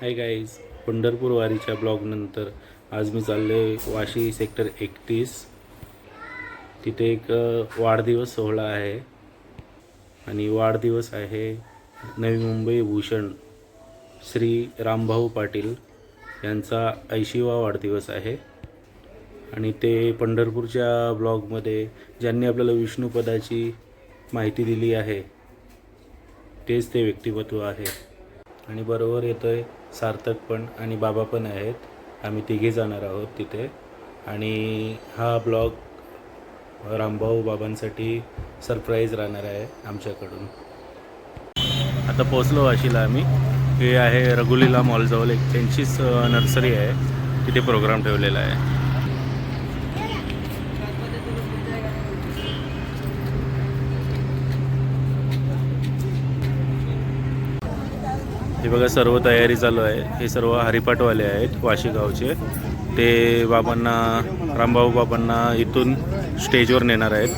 Hi guys Pandharpur वारीच्या ब्लॉगनंतर आज मी चाललो आहे वाशी सेक्टर एकतीस. तिथे एक वाढदिवस सोहळा आहे. आणि वाढदिवस आहे नवी मुंबई भूषण श्री रामभाऊ पाटील यांचा ऐंशीवा वाढदिवस आहे. आणि ते पंढरपूरच्या ब्लॉगमध्ये ज्यांनी आपल्याला विष्णुपदाची माहिती दिली आहे तेच ते व्यक्तिमत्व आहे. आणि बरोबर येतोय सार्थक पण आणि बाबा पण आहेत. आम्ही तिघे जाणार आहोत तिथे. आणि हा ब्लॉग रामभाऊ बाबांसाठी सरप्राईज राहणार आहे आमच्याकडून. आता पोचलो वाशीला आम्ही. हे आहे रघुलीला मॉलजवळ एक त्यांचीच नर्सरी आहे. तिथे प्रोग्राम ठेवलेला आहे. हे बघा सर्व तयारी चालू आहे. हे सर्व हरिपाठवाले आहेत वाशीगावचे ते बाबांना रामभाऊ बाबांना इथून स्टेजवर नेणार आहेत.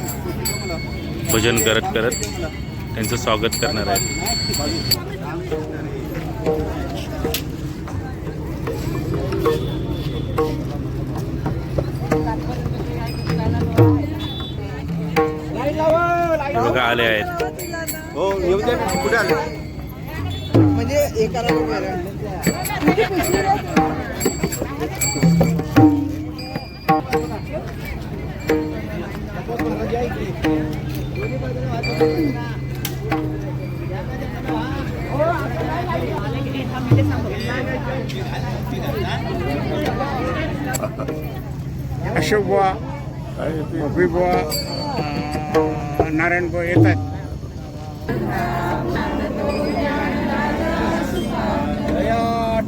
भजन करत करत त्यांचं स्वागत करणार आहेत. हे बघा आले आहेत. हो येऊ दे कुठे आले? अशोक बुवा गोपी बुवा नारायण बुवा येतात.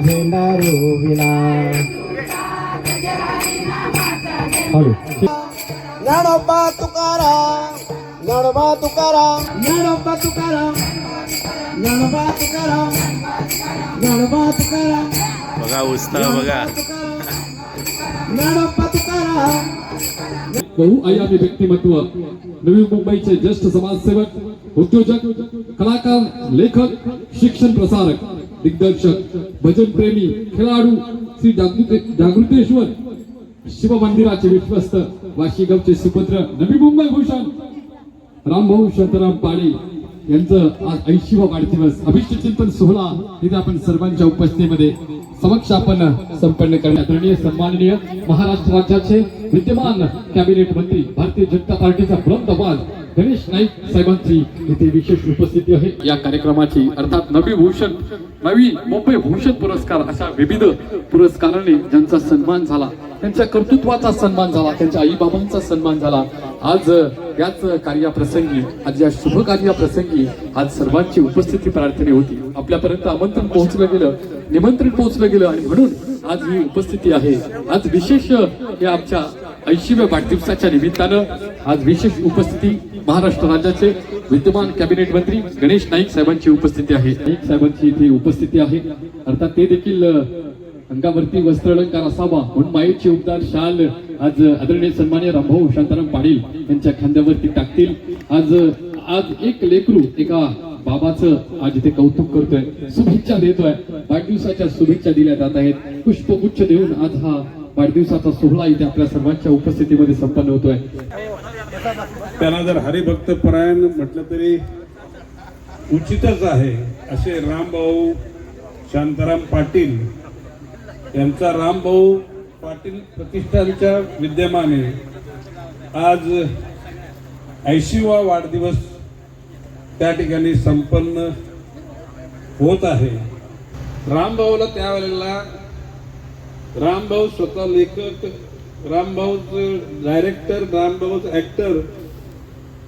झेंडा रोविला ज्ञानोबा तुकाराम ज्ञानोबा तुकाराम. ज्ञानोबा तुकाराम ज्ञानोबा तुकाराम ज्ञानोबा तुकाराम. बघा उत्साह बघा. ज्ञानोबा तुकाराम. बहुआयामी व्यक्तिमत्व. नवी मुंबईचे ज्येष्ठ समाजसेवक उद्योजक कलाकार लेखक शिक्षण प्रसारक. दिग्दर्शक भजन प्रेमी खेळाडू श्री जागृतेश्वर. शिव मंदिराचे विश्वस्त वाशिगावचे सुपुत्र नवी मुंबई भूषण रामभाऊ शांताराम पाडे यांचं आज ऐंशी वाढदिवस. अभिष्ट चिंतन सोहळा इथे आपण सर्वांच्या उपस्थितीमध्ये समक्ष आपण संपन्न करण्यात आदरणीय सन्माननीय महाराष्ट्र राज्याचे विद्यमान कॅबिनेट मंत्री भारतीय जनता पार्टीचा बुलंद आवाज गणेश नाईक साहेबांची इथे विशेष उपस्थिती आहे. या कार्यक्रमाची अर्थात नवी भूषण नवी मुंबई भूषण पुरस्कार अशा विविध पुरस्काराने ज्यांचा सन्मान झाला त्यांच्या कर्तृत्वाचा सन्मान झाला त्यांच्या आईबाबांचा सन्मान झाला. आज याच कार्याप्रसंगी आज या शुभ कार्याप्रसंगी आज सर्वांची उपस्थिती प्रार्थने होती. आपल्यापर्यंत आमंत्रण पोहोचलं गेलं निमंत्रण पोहोचलं गेलं आणि म्हणून आज ही उपस्थिती आहे. आज विशेष या आमच्या ऐंशीव्या वाढदिवसाच्या निमित्तानं आज विशेष उपस्थिती महाराष्ट्र राज्याचे विद्यमान कॅबिनेट मंत्री गणेश नाईक साहेबांची उपस्थिती आहे. नाईक साहेबांची इथे उपस्थिती आहे. अर्थात ते देखील अंगावरती वस्त्र अलंकार असावा म्हणून मायेचे उद्गार शाल आज आदरणीय सन्मान्य रामभाऊ शांताराम पाटील यांच्या खांद्यावरती टाकतील. आज आज एक लेकरू एका बाबाचं आज इथे कौतुक करतोय शुभेच्छा देतोय. वाढदिवसाच्या शुभेच्छा दिल्या जात आहेत. पुष्पगुच्छ देऊन आज हा वाढदिवसाचा सोहळा इथे आपल्या सर्वांच्या उपस्थितीमध्ये संपन्न होतोय. त्यांना जर हरिभक्त परायण म्हटलं तरी उचितच आहे असे रामभाऊ शांताराम पाटील यांचा रामभाऊ पाटील प्रतिष्ठानच्या विद्यमाने आज ऐंशीवा वाढदिवस त्या ठिकाणी संपन्न होत आहे. रामभाऊला त्यावेळेला रामभाऊ स्वतः लेखक रामभाऊच डायरेक्टर रामभाऊच ऍक्टर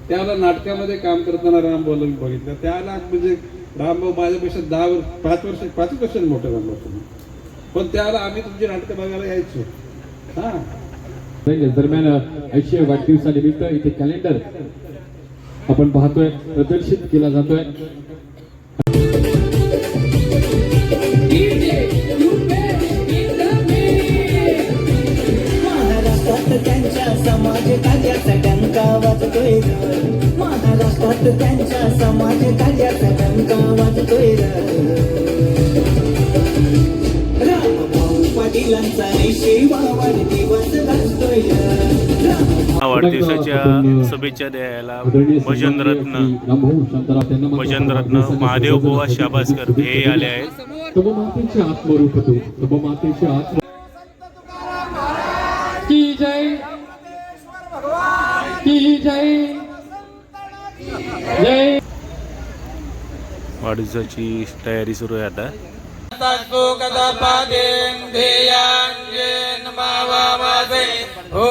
त्याला नाटकामध्ये काम करताना रामभाऊला मी बघितलं. त्याला म्हणजे रामभाऊ माझ्यापेक्षा दहा वर्ष पाच वर्ष पाच वर्ष मोठे रामभाऊ तुम्ही. पण त्याला आम्ही तुमची नाटकं बघायला यायचो. हा. दरम्यान ऐंशी वाढदिवसानिमित्त इथे कॅलेंडर आपण पाहतोय प्रदर्शित केला जातोय. त्यांच्या समाज कार्याचा डंका वाजतोय. रामभाऊ पाटीलांचा गाजतोय वाढदिवसाच्या शुभेच्छा द्यायला भजन रत्न भजन रत्न महादेव गोवा शाबासकर हे आले. आहेत की जय की जय वाढदिवसाची तयारी सुरू आहे आता. ओ